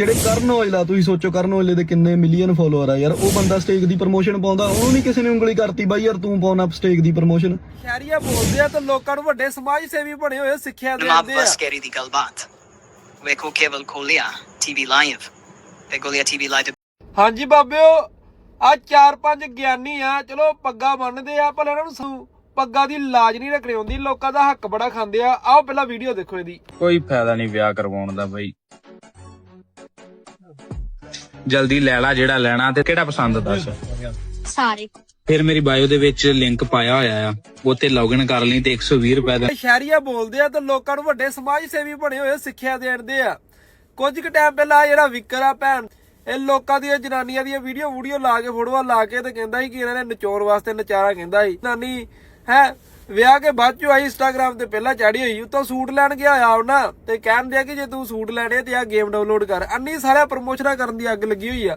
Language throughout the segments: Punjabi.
ਜਿਹੜੇ ਕਰਨ ਔਜਲਾ ਤੁਸੀਂ ਸੋਚੋ ਕਰਨ ਔਜਲੇ ਦੇ ਕਿੰਨੇ ਮਿਲੀਅਨ ਫਾਲੋਅਰ ਆ ਯਾਰ ਉਹ ਬੰਦਾ ਸਟੇਕ ਦੀ ਪ੍ਰੋਮੋਸ਼ਨ ਪਾਉਂਦਾ ਉਹਨੂੰ ਨਹੀਂ ਕਿਸੇ ਨੇ ਉਂਗਲੀ ਕਰਤੀ ਬਾਈ ਯਾਰ ਤੂੰ ਪਾਉਣਾ ਸਟੇਕ ਦੀ ਪ੍ਰੋਮੋਸ਼ਨ ਸ਼ਹਿਰੀਆ ਬੋਲਦੇ ਆ ਤੇ ਲੋਕਾਂ ਨੂੰ ਵੱਡੇ ਸਮਾਜ ਸੇਵੀ ਬਣੇ ਹੋਏ ਸਿੱਖਿਆ ਦਿੰਦੇ ਆ। ਬਸ ਕਰੀ ਦੀ ਗੱਲਬਾਤ ਵੇਖੋ ਕੇਵਲ ਕੋਲੀਆ ਟੀਵੀ ਲਾਈਵ ਤੇ ਗੋਲੀਆ ਟੀਵੀ ਲਾਈਵ ਹਾਂਜੀ ਬਾਬਿਓ ਆ ਚਾਰ ਪੰਜ ਗਿਆਨੀ ਆ ਚਲੋ ਪੱਗਾ ਬੰਨਦੇ ਆ ਪਰ ਇਹਨਾਂ ਨੂੰ ਪੱਗਾ ਦੀ ਲਾਜ ਨਹੀਂ ਰੱਖਣੀ ਹੁੰਦੀ ਲੋਕਾਂ ਦਾ ਹੱਕ ਬੜਾ ਖਾਂਦੇ ਆ। ਆਓ ਪਹਿਲਾਂ ਵੀਡੀਓ ਦੇਖੋ ਇਹਦੀ। ਕੋਈ ਫਾਇਦਾ ਨਹੀਂ ਵਿਆਹ ਕਰਵਾਉਣ ਦਾ ਬਈ। ਜਲਦੀ ਲੈ ਲਾ ਜਿਹੜਾ ਲੈਣਾ ਤੇ ਕਿਹੜਾ ਪਸੰਦ ਦੱਸ। ਸਾਰੇ। ਫਿਰ ਮੇਰੀ ਬਾਇਓ ਦੇ ਵਿੱਚ ਲਿੰਕ ਪਾਇਆ ਹੋਇਆ ਆ ਉੱਤੇ ਲੌਗਇਨ ਕਰ ਲਈ ਤੇ 120 ਰੁਪਏ ਦਾ। ਸ਼ਹਿਰੀਆ ਬੋਲਦੇ ਆ ਤੇ ਲੋਕਾਂ ਨੂੰ ਵੱਡੇ ਸਮਾਜ ਸੇਵੀ ਬਣੇ ਹੋਏ ਸਿੱਖਿਆ ਦੇਣਦੇ ਆ। ਕੁਝ ਕੁ ਟਾਈਮ ਪਹਿਲਾਂ ਜਿਹੜਾ ਵਿਕਰ ਆ ਭੈਣ ਇਹ ਲੋਕਾਂ ਦੀਆਂ ਜਨਾਨੀਆਂ ਦੀਆਂ ਵੀਡੀਓ ਵੀਡੀਓ ਲਾ ਕੇ ਫੋਟੋਆਂ ਲਾ ਕੇ ਤੇ ਕਹਿੰਦਾ ਸੀ ਕਿ ਇਹਨਾਂ ਨੇ ਨਚੋਰ ਵਾਸਤੇ ਨਚਾਰਾ ਕਹਿੰਦਾ ਸੀ। ਨਾਨੀ ਹੈ? ਵਿਆਹ ਕੇ ਬਾਅਦ ਚ ਆਈ ਇੰਸਟਾਗ੍ਰam ਤੇ ਪਹਿਲਾਂ ਚੜੀ ਹੋਈ, ਉਤੋਂ ਸੂਟ ਲੈਣ ਗਿਆ ਆ ਉਹਨਾਂ ਤੇ ਕਹਿਣ ਦਿਆ ਕਿ ਜੇ ਤੂੰ ਸੂਟ ਲੈਣੇ ਆ ਤੇ ਆ ਗੇਮ ਡਾਊਨਲੋਡ ਕਰ। ਅੰਨੀ ਸਾਰਾ ਪ੍ਰਮੋਸ਼ਨਾਂ ਕਰਨ ਦੀ ਅੱਗ ਲੱਗੀ ਹੋਈ ਆ।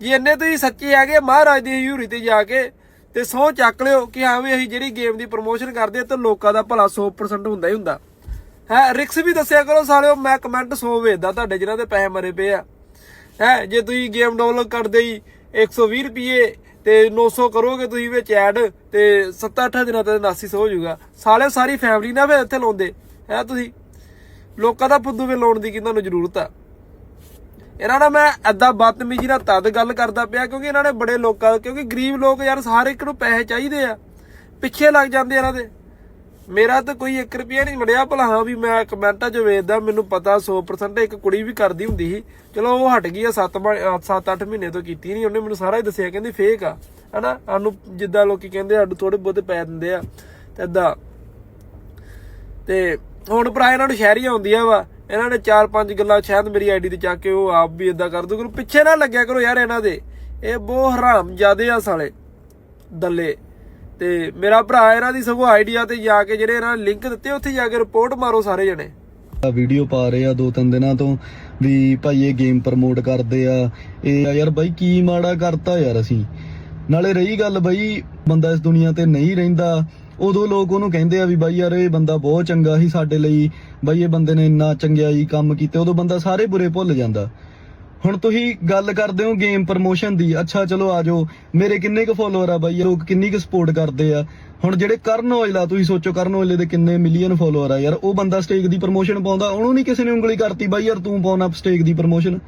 ਜੇ ਇੰਨੇ ਤੁਸੀਂ ਸੱਚੇ ਹੈਗੇ ਮਹਾਰਾਜ ਦੀ ਹਜ਼ੂਰੀ ਤੇ ਜਾ ਕੇ, ਤੇ ਸਹੁੰ ਚੱਕ ਲਿਓ ਕਿ ਹਾਂ ਵੀ ਅਸੀਂ ਜਿਹੜੀ ਗੇਮ ਦੀ ਪ੍ਰਮੋਸ਼ਨ ਕਰਦੇ ਤਾਂ ਲੋਕਾਂ ਦਾ ਭਲਾ 100% ਹੁੰਦਾ ਹੀ ਹੁੰਦਾ। ਹੈ, ਰਿਕਸ ਵੀ ਦੱਸਿਆ ਕਰੋ ਸਾਲਿਓ, ਮੈਂ ਕਮੈਂਟ 100 ਵੇਚਦਾ ਤੁਹਾਡੇ ਜਿਨ੍ਹਾਂ ਦੇ ਪੈਸੇ ਮਰੇ ਪਏ ਆ। ਹੈ, ਜੇ ਤੁਸੀਂ ਗੇਮ ਡਾਊਨਲੋਡ ਕਰਦੇ ਹੀ 120 ਰੁਪਏ ਤੇ 900 ਕਰੋਗੇ ਤੁਸੀਂ ਵਿੱਚ ਐਡ, ਤੇ 7-8 ਦਿਨਾਂ ਤੇ 8900 ਹੋ ਜਾਊਗਾ। ਸਾਲੇ ਸਾਰੀ ਫੈਮਿਲੀ ਨਾ ਫਿਰ ਇੱਥੇ ਲਾਉਂਦੇ। ਹੈ ਤੁਸੀਂ? ਲੋਕਾਂ ਦਾ ਫੁੱਦੂ ਵੇ ਲਾਉਣ ਦੀ ਕੀ ਤੁਹਾਨੂੰ ਜ਼ਰੂਰਤ ਆ? ਇਹਨਾਂ ਨਾਲ ਮੈਂ ਐਦਾਂ ਬਦਤਮੀਜ਼ੀ ਨਾਲ ਤਦ ਗੱਲ ਕਰਦਾ ਪਿਆ ਕਿਉਂਕਿ ਇਹਨਾਂ ਨੇ ਬੜੇ ਲੋਕਾਂ, ਕਿਉਂਕਿ ਗਰੀਬ ਲੋਕ ਯਾਰ ਸਾਰੇ ਇੱਕ ਨੂੰ ਪੈਸੇ ਚਾਹੀਦੇ ਆ। ਪਿੱਛੇ ਲੱਗ ਜਾਂਦੇ ਇਹਨਾਂ ਦੇ। ਮੇਰਾ ਤਾਂ ਕੋਈ 1 ਰੁਪਿਆ ਨਹੀਂ ਮੜਿਆ ਭਲਾ, ਹਾਂ ਵੀ ਮੈਂ ਕਮੈਂਟਾਂ 'ਚ ਵੇਚਦਾ ਮੈਨੂੰ ਪਤਾ 100% ਇੱਕ ਕੁੜੀ ਵੀ ਕਰਦੀ ਹੁੰਦੀ ਸੀ। ਚਲੋ ਉਹ ਹਟ ਗਈ ਆ 7 7-8 ਮਹੀਨੇ ਤੋਂ ਕੀਤੀ ਨਹੀਂ, ਉਹਨੇ ਮੈਨੂੰ ਸਾਰਾ ਹੀ ਦੱਸਿਆ, ਕਹਿੰਦੀ ਫੇਕ ਆ, ਹਨਾ? ਸਾਨੂੰ ਜਿੱਦਾਂ ਲੋਕੀ ਕਹਿੰਦੇ ਸਾਨੂੰ ਥੋੜੇ ਬਹੁਤੇ ਪੈ ਦਿੰਦੇ ਆ, ਤੇ ਏਦਾਂ। ਤੇ ਹੁਣ ਭਰਾ ਇਹਨਾਂ ਨੂੰ ਸ਼ਹਿਰੀ ਆਉਂਦੀਆਂ ਵਾ, ਇਹਨਾਂ ਨੇ ਚਾਰ ਪੰਜ ਗੱਲਾਂ ਸ਼ਾਇਦ ਮੇਰੀ ਆਈਡੀ ਤੇ ਚੱਕ ਕੇ ਉਹ ਆਪ ਵੀ ਇਦਾਂ ਕਰ ਦੂ ਕਰੋ ਪਿੱਛੇ ਨਾ ਲੱਗਿਆ ਕਰੋ ਯਾਰ ਇਹਨਾਂ ਦੇ। ਇਹ ਬਹੁਤ ਹਰਾਮ ਜਿਆਦੇ ਆ ਸਾਲੇ, ਦੱਲੇ। ਤੇ ਮੇਰਾ ਭਰਾ ਇਹਨਾਂ ਦੀ ਸਗੋਂ ਆਈਡੀਆ ਤੇ ਜਾ ਕੇ ਜਿਹੜੇ ਇਹਨਾਂ ਨੇ ਲਿੰਕ ਦਿੱਤੇ, ਉੱਥੇ ਜਾ ਕੇ ਰਿਪੋਰਟ ਮਾਰੋ ਸਾਰੇ ਜਣੇ। ਵੀਡੀਓ ਪਾ ਰਹੇ ਆ ਦੋ ਤਿੰਨ ਦਿਨਾਂ ਤੋਂ ਵੀ ਭਾਈ ਇਹ ਗੇਮ ਪ੍ਰਮੋਟ ਕਰਦੇ ਆ। ਇਹ ਯਾਰ ਬਾਈ ਕੀ ਮਾੜਾ ਕਰਤਾ ਯਾਰ ਅਸੀਂ। ਨਾਲੇ ਰਹੀ ਗੱਲ ਬਾਈ, ਬੰਦਾ ਇਸ ਦੁਨੀਆ ਤੇ ਨਹੀਂ ਰਹਿੰਦਾ। ਉਦੋਂ ਲੋਕ ਉਹਨੂੰ ਕਹਿੰਦੇ ਆ ਵੀ ਬਾਈ ਯਾਰ ਇਹ ਬੰਦਾ ਬਹੁਤ ਚੰਗਾ ਸੀ ਸਾਡੇ ਲਈ। ਬਾਈ ਇਹ ਬੰਦੇ ਨੇ ਇੰਨਾ ਚੰਗਿਆਈ ਕੰਮ ਕੀਤਾ, ਉਦੋਂ ਬੰਦਾ ਸਾਰੇ ਬੁਰੇ ਭੁੱਲ ਜਾਂਦਾ। ਹੁਣ ਤੁਸੀਂ ਗੱਲ ਕਰਦੇ ਹੋ ਗੇਮ ਪ੍ਰਮੋਸ਼ਨ ਦੀ। ਅੱਛਾ, ਚਲੋ ਆ ਜਾਓ। ਮੇਰੇ ਕਿੰਨੇ ਕੁ ਫੋਲੋਅਰ ਆ ਬਾਈ? ਲੋਕ ਕਿੰਨੀ ਕੁ ਸਪੋਰਟ ਕਰਦੇ ਆ? ਹੁਣ ਜਿਹੜੇ ਕਰਨ ਔਜਲਾ, ਤੁਸੀਂ ਸੋਚੋ ਕਰਨ ਔਜਲੇ ਦੇ ਕਿੰਨੇ ਮਿਲੀਅਨ ਫੋਲੋਅਰ ਆ ਯਾਰ। ਉਹ ਬੰਦਾ ਸਟੇਕ ਦੀ ਪ੍ਰਮੋਸ਼ਨ ਪਾਉਂਦਾ। ਉਹਨੂੰ ਨਹੀਂ ਕਿਸੇ ਨੇ ਉਂਗਲੀ ਕਰਤੀ ਬਾਈ ਯਾਰ, ਤੂੰ ਪਾਉਣਾ ਸਟੇਕ ਦੀ ਪ੍ਰਮੋਸ਼ਨ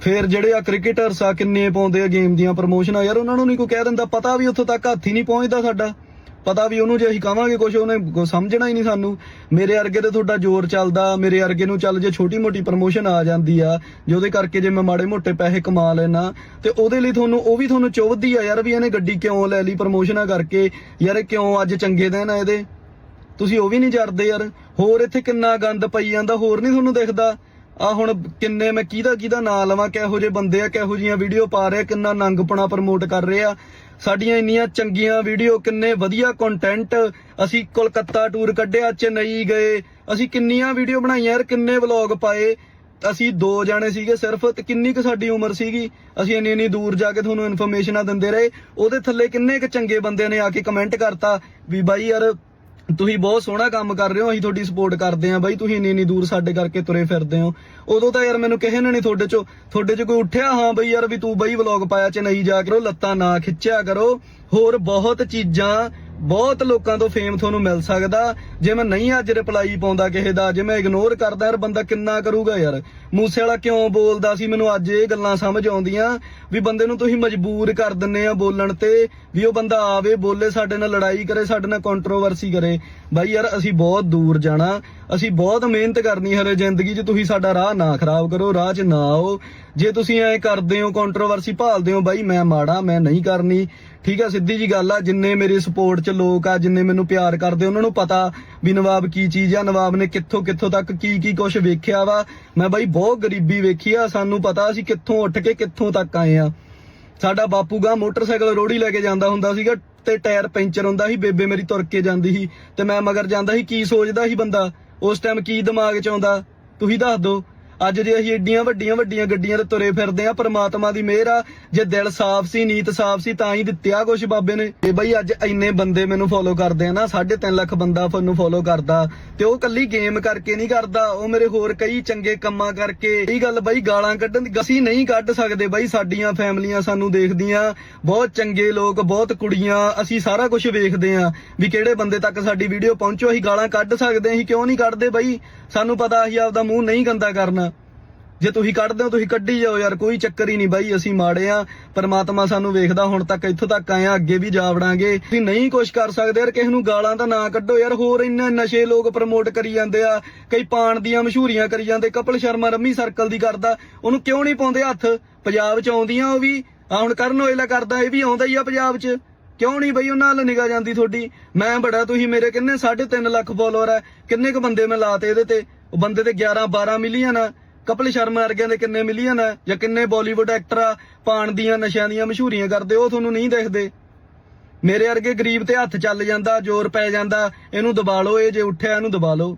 ਫੇਰ ਜਿਹੜੇ ਆ ਕ੍ਰਿਕਟਰਸ ਆ, ਕਿੰਨੇ ਪਾਉਂਦੇ ਆ ਗੇਮ ਦੀਆਂ ਪ੍ਰਮੋਸ਼ਨਾਂ ਯਾਰ, ਉਹਨਾਂ ਨੂੰ ਨਹੀਂ ਕੋਈ ਕਹਿ ਦਿੰਦਾ। ਪਤਾ ਵੀ ਉੱਥੋਂ ਤੱਕ ਹੱਥ ਹੀ ਨਹੀਂ ਪਹੁੰਚਦਾ ਸਾਡਾ। ਪਤਾ ਵੀ ਉਹਨੂੰ ਜੇ ਅਸੀਂ ਕਵਾਂਗੇ ਕੁਝ ਉਹਨੇ ਸਮਝਣਾ ਹੀ ਨਹੀਂ ਸਾਨੂੰ। ਮੇਰੇ ਅਰਗੇ ਤੇ ਤੁਹਾਡਾ ਜ਼ੋਰ ਚੱਲਦਾ, ਮੇਰੇ ਅਰਗੇ ਨੂੰ ਚੱਲ ਜੇ ਛੋਟੀ ਮੋਟੀ ਪ੍ਰਮੋਸ਼ਨ ਆ ਜਾਂਦੀ ਆ, ਜੇ ਉਹਦੇ ਕਰਕੇ ਜੇ ਮੈਂ ਮਾੜੇ ਮੋਟੇ ਪੈਸੇ ਕਮਾ ਲੈਣਾ ਤੇ ਉਹਦੇ ਲਈ ਤੁਹਾਨੂੰ, ਉਹ ਵੀ ਤੁਹਾਨੂੰ ਚੁੱਭਦੀ ਆ ਯਾਰ ਵੀ ਇਹਨੇ ਗੱਡੀ ਕਿਉਂ ਲੈ ਲਈ ਪ੍ਰਮੋਸ਼ਨਾਂ ਕਰਕੇ। ਯਾਰ ਇਹ ਕਿਉਂ ਅੱਜ ਚੰਗੇ ਦਿਨ ਆ ਇਹਦੇ? ਤੁਸੀਂ ਉਹ ਵੀ ਨਹੀਂ ਜਰਦੇ ਯਾਰ। ਹੋਰ ਇੱਥੇ ਕਿੰਨਾ ਗੰਦ ਪਈ ਜਾਂਦਾ, ਹੋਰ ਨਹੀਂ ਤੁਹਾਨੂੰ ਦਿਖਦਾ। ਆ ਹੁਣ ਕਿੰਨੇ ਮੈਂ ਕਿਹਦਾ ਕਿਹਦਾ ਨਾਂ ਲਵਾਂ, ਕਿਹੋ ਜਿਹੇ ਬੰਦੇ ਆ, ਕਿਹੋ ਜੀਆਂ ਵੀਡੀਓ ਪਾ ਰਹੇ, ਕਿੰਨਾ ਨੰਗਪਣਾ ਪ੍ਰਮੋਟ ਕਰ ਰਹੇ ਆ। ਸਾਡੀਆਂ ਇੰਨੀਆਂ ਚੰਗੀਆਂ ਵੀਡੀਓ ਕਿੰਨੇ ਵਧੀਆ ਕੰਟੈਂਟ ਅਸੀਂ ਕੋਲਕਾਤਾ ਟੂਰ ਕੱਢਿਆ, ਚੇਨਈ ਗਏ। ਅਸੀਂ ਕਿੰਨੀਆਂ ਵੀਡੀਓ ਬਣਾਈਆਂ ਯਾਰ, ਕਿੰਨੇ ਵਲੌਗ ਪਾਏ। ਅਸੀਂ ਦੋ ਜਾਣੇ ਸੀਗੇ ਸਿਰਫ, ਤੇ ਕਿੰਨੀ ਕੁ ਸਾਡੀ ਉਮਰ ਸੀਗੀ? ਅਸੀਂ ਇੰਨੀ ਇੰਨੀ ਦੂਰ ਜਾ ਕੇ ਤੁਹਾਨੂੰ ਇਨਫੋਰਮੇਸ਼ਨਾਂ ਦਿੰਦੇ ਰਹੇ। ਉਹਦੇ ਥੱਲੇ ਕਿੰਨੇ ਕੁ ਚੰਗੇ ਬੰਦਿਆਂ ਨੇ ਆ ਕੇ ਕਮੈਂਟ ਕਰਤਾ ਵੀ ਬਾਈ ਯਾਰ ਤੁਸੀਂ ਬਹੁਤ ਸੋਹਣਾ ਕੰਮ ਕਰ ਰਹੇ ਹੋ, ਅਸੀਂ ਤੁਹਾਡੀ ਸਪੋਰਟ ਕਰਦੇ ਆਂ ਬਾਈ, ਤੁਸੀਂ ਇੰਨੀ ਇੰਨੀ ਦੂਰ ਸਾਡੇ ਕਰਕੇ ਤੁਰੇ ਫਿਰਦੇ ਹੋ। ਉਦੋਂ ਤਾਂ ਯਾਰ ਮੈਨੂੰ ਕਿਸੇ ਨੇ ਨਹੀਂ ਤੁਹਾਡੇ ਚੋਂ, ਤੁਹਾਡੇ ਚ ਕੋਈ ਉੱਠਿਆ? ਹਾਂ ਬਈ ਯਾਰ ਵੀ ਤੂੰ ਬਈ ਵਲੌਗ ਪਾਇਆ ਚ ਨਹੀਂ ਜਾ ਕਰੋ, ਲੱਤਾਂ ਨਾ ਖਿੱਚਿਆ ਕਰੋ। ਹੋਰ ਬਹੁਤ ਚੀਜ਼ਾਂ ਬਹੁਤ ਲੋਕਾਂ ਤੋਂ ਫੇਮ ਤੁਹਾਨੂੰ ਮਿਲ ਸਕਦਾ। ਜੇ ਮੈਂ ਨਹੀਂ ਅੱਜ ਰਿਪਲਾਈ ਪਾਉਂਦਾ ਕਿਸੇ ਦਾ, ਜੇ ਮੈਂ ਇਗਨੋਰ ਕਰਦਾ, ਯਾਰ ਬੰਦਾ ਕਿੰਨਾ ਕਰੂਗਾ ਯਾਰ। ਮੂਸੇ ਵਾਲਾ ਕਿਉਂ ਬੋਲਦਾ ਸੀ? ਮੈਨੂੰ ਅੱਜ ਇਹ ਗੱਲਾਂ ਸਮਝ ਆਉਂਦੀਆਂ ਵੀ ਬੰਦੇ ਨੂੰ ਤੁਸੀਂ ਮਜਬੂਰ ਕਰ ਦਿੰਨੇ ਆ ਬੋਲਣ ਤੇ, ਵੀ ਉਹ ਬੰਦਾ ਆਵੇ, ਬੋਲੇ, ਸਾਡੇ ਨਾਲ ਲੜਾਈ ਕਰੇ, ਸਾਡੇ ਨਾਲ ਕੰਟਰੋਵਰਸੀ ਕਰੇ। ਬਾਈ ਯਾਰ, ਅਸੀਂ ਬਹੁਤ ਦੂਰ ਜਾਣਾ। ਅਸੀਂ ਬਹੁਤ ਮਿਹਨਤ ਕਰਨੀ ਹਰੇ ਜ਼ਿੰਦਗੀ 'ਚ। ਤੁਸੀਂ ਸਾਡਾ ਰਾਹ ਨਾ ਖਰਾਬ ਕਰੋ, ਰਾਹ 'ਚ ਨਾ ਆਓ। ਜੇ ਤੁਸੀਂ ਐ ਕਰਦੇ ਹੋ ਕੰਟਰੋਵਰਸੀ ਭਾਲਦੇ ਹੋ, ਬਾਈ ਮੈਂ ਮਾੜਾ, ਮੈਂ ਨਹੀਂ ਕਰਨੀ। ਠੀਕ ਆ, ਸਿੱਧੀ ਜੀ ਗੱਲ ਆ, ਜਿੰਨੇ ਮੇਰੇ ਸਪੋਰਟ 'ਚ ਲੋਕ ਆ, ਜਿੰਨੇ ਮੈਨੂੰ ਪਿਆਰ ਕਰਦੇ, ਉਹਨਾਂ ਨੂੰ ਪਤਾ ਵੀ ਨਵਾਬ ਕੀ ਚੀਜ਼ ਆ, ਨਵਾਬ ਨੇ ਕਿੱਥੋਂ ਕਿੱਥੋਂ ਤੱਕ ਕੀ ਕੀ ਕੁਝ ਵੇਖਿਆ ਵਾ। ਮੈਂ ਬਾਈ ਬਹੁਤ ਗਰੀਬੀ ਵੇਖੀ ਆ, ਸਾਨੂੰ ਪਤਾ ਅਸੀਂ ਕਿੱਥੋਂ ਉੱਠ ਕੇ ਕਿੱਥੋਂ ਤੱਕ ਆਏ ਆ। ਸਾਡਾ ਬਾਪੂ ਗਾ ਮੋਟਰਸਾਈਕਲ ਰੋੜੀ ਲੈ ਕੇ ਜਾਂਦਾ ਹੁੰਦਾ ਸੀਗਾ ਤੇ ਟਾਇਰ ਪੈਂਚਰ ਹੁੰਦਾ ਸੀ, ਬੇਬੇ ਮੇਰੀ ਤੁਰ ਕੇ ਜਾਂਦੀ ਸੀ ਤੇ ਮੈਂ ਮਗਰ ਜਾਂਦਾ ਸੀ, ਕੀ ਸੋਚਦਾ ਸੀ ਬੰਦਾ? ਉਸ ਟਾਈਮ ਕੀ ਦਿਮਾਗ 'ਚ ਆਉਂਦਾ? ਤੁਸੀਂ ਦੱਸ ਦਿਓ ਅੱਜ ਜੇ ਅਸੀਂ ਏਡੀਆਂ ਵੱਡੀਆਂ ਵੱਡੀਆਂ ਗੱਡੀਆਂ ਤੇ ਤੁਰੇ ਫਿਰਦੇ ਆ ਪ੍ਰਮਾਤਮਾ ਦੀ ਮਿਹਰ ਆ। ਜੇ ਦਿਲ ਸਾਫ਼ ਸੀ ਨੀਤ ਸਾਫ਼ ਸੀ, ਤਾਂ ਹੀ ਦਿੱਤਿਆ ਕੁਛ ਬਾਬੇ ਨੇ। ਤੇ ਬਈ ਅੱਜ ਇੰਨੇ ਬੰਦੇ ਮੈਨੂੰ ਫੋਲੋ ਕਰਦੇ ਆ ਨਾ 3.5 ਲੱਖ ਬੰਦਾ ਮੈਨੂੰ ਫੋਲੋ ਕਰਦਾ। ਤੇ ਉਹ ਕੱਲੀ ਗੇਮ ਕਰਕੇ ਨਹੀਂ ਕਰਦਾ, ਉਹ ਮੇਰੇ ਹੋਰ ਕਈ ਚੰਗੇ ਕੰਮਾਂ ਕਰਕੇ। ਇਹ ਗੱਲ ਬਈ ਗਾਲਾਂ ਕੱਢਣ ਦੀ ਅਸੀਂ ਨਹੀਂ ਕੱਢ ਸਕਦੇ ਬਈ, ਸਾਡੀਆਂ ਫੈਮਲੀਆਂ ਸਾਨੂੰ ਦੇਖਦੀਆਂ। ਬਹੁਤ ਚੰਗੇ ਲੋਕ, ਬਹੁਤ ਕੁੜੀਆਂ, ਅਸੀਂ ਸਾਰਾ ਕੁਝ ਵੇਖਦੇ ਆ ਵੀ ਕਿਹੜੇ ਬੰਦੇ ਤੱਕ ਸਾਡੀ ਵੀਡੀਓ ਪਹੁੰਚੋ। ਅਸੀਂ ਗਾਲਾਂ ਕੱਢ ਸਕਦੇ ਅਸੀਂ ਕਿਉਂ ਨਹੀਂ ਕੱਢਦੇ ਬਈ? ਸਾਨੂੰ ਪਤਾ ਅਸੀਂ ਆਪਦਾ ਮੂੰਹ ਨਹੀਂ ਗੰਦਾ ਕਰਨਾ। ਜੇ ਤੁਸੀਂ ਕੱਢਦੇ ਹੋ, ਤੁਸੀਂ ਕੱਢੀ ਜਾਓ ਯਾਰ, ਕੋਈ ਚੱਕਰ ਹੀ ਨਹੀਂ ਬਾਈ, ਅਸੀਂ ਮਾੜੇ ਆ। ਪਰਮਾਤਮਾ ਸਾਨੂੰ ਵੇਖਦਾ, ਹੁਣ ਤੱਕ ਇੱਥੋਂ ਤੱਕ ਆਏ ਆ, ਅੱਗੇ ਵੀ ਜਾ ਵੜਾਂਗੇ। ਤੁਸੀਂ ਨਹੀਂ ਕੁਛ ਕਰ ਸਕਦੇ ਯਾਰ, ਕਿਸੇ ਨੂੰ ਗਾਲਾਂ ਤਾਂ ਨਾ ਕੱਢੋ ਯਾਰ, ਹੋਰ ਇੰਨੇ ਨਸ਼ੇ ਲੋਕ ਪ੍ਰਮੋਟ ਕਰੀ ਜਾਂਦੇ ਆ, ਕਈ ਪਾਣ ਦੀਆਂ ਮਸ਼ਹੂਰੀਆਂ ਕਰੀ ਜਾਂਦੇ, ਕਪਲ ਸ਼ਰਮਾ ਰੰਮੀ ਸਰਕਲ ਦੀ ਕਰਦਾ, ਉਹਨੂੰ ਕਿਉਂ ਨਹੀਂ ਪਾਉਂਦੇ ਹੱਥ? ਪੰਜਾਬ 'ਚ ਆਉਂਦੀਆਂ ਉਹ ਵੀ ਆ ਹੁਣ ਕਰਨ ਔਜਲਾ ਕਰਦਾ, ਇਹ ਵੀ ਆਉਂਦਾ ਹੀ ਆ ਪੰਜਾਬ 'ਚ। ਕਿਉਂ ਨਹੀਂ ਬਈ, ਉਹਨਾਂ ਨਾਲ ਨਿਗਾਹ ਜਾਂਦੀ ਤੁਹਾਡੀ? ਮੈਂ ਬੜਾ, ਤੁਸੀਂ ਮੇਰੇ ਕਿੰਨੇ 3.5 ਲੱਖ ਫਾਲੋਅਰ ਆ, ਕਿੰਨੇ ਕ ਬੰਦੇ ਮੈਂ ਲਾਤੇ ਇਹਦੇ ਤੇ? ਉਹ ਬੰਦੇ ਤੇ 11 12 ਮਿਲੀਅਨ ਆ। ਕਪਿਲ ਸ਼ਰਮਾ ਵਰਗਿਆਂ ਦੇ ਕਿੰਨੇ ਮਿਲੀਅਨ ਆ, ਜਾਂ ਕਿੰਨੇ ਬਾਲੀਵੁੱਡ ਐਕਟਰ ਆ, ਪਾਣ ਦੀਆਂ ਨਸ਼ਿਆਂ ਦੀਆਂ ਮਸ਼ਹੂਰੀਆਂ ਕਰਦੇ, ਉਹ ਤੁਹਾਨੂੰ ਨਹੀਂ ਦੇਖਦੇ। ਮੇਰੇ ਵਰਗੇ ਗਰੀਬ ਤੇ ਹੱਥ ਚੱਲ ਜਾਂਦਾ, ਜ਼ੋਰ ਪੈ ਜਾਂਦਾ, ਇਹਨੂੰ ਦਬਾ ਲਓ, ਇਹ ਜੇ ਉੱਠਿਆ, ਇਹਨੂੰ ਦਬਾ ਲਓ।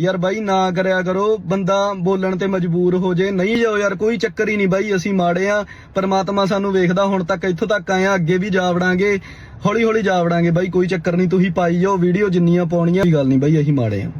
ਯਾਰ ਬਾਈ, ਨਾ ਕਰਿਆ ਕਰੋ, ਬੰਦਾ ਬੋਲਣ ਤੇ ਮਜਬੂਰ ਹੋ ਜੇ, ਨਹੀਂ ਜਾਓ ਯਾਰ, ਕੋਈ ਚੱਕਰ ਹੀ ਨਹੀਂ ਬਾਈ, ਅਸੀਂ ਮਾੜੇ ਆ, ਪਰਮਾਤਮਾ ਸਾਨੂੰ ਵੇਖਦਾ, ਹੁਣ ਤੱਕ ਇੱਥੋਂ ਤੱਕ ਆਏ ਆ, ਅੱਗੇ ਵੀ ਜਾ ਵੜਾਂਗੇ ਹੌਲੀ ਹੌਲੀ ਜਾ ਵੜਾਂਗੇ ਬਾਈ, ਕੋਈ ਚੱਕਰ ਨਹੀਂ, ਤੁਸੀਂ ਪਾਈ ਜਾਓ ਵੀਡੀਓ ਜਿੰਨੀਆਂ ਪਾਉਣੀਆਂ, ਕੋਈ ਗੱਲ ਨਹੀਂ ਬਾਈ, ਅਸੀਂ ਮਾੜੇ ਆ।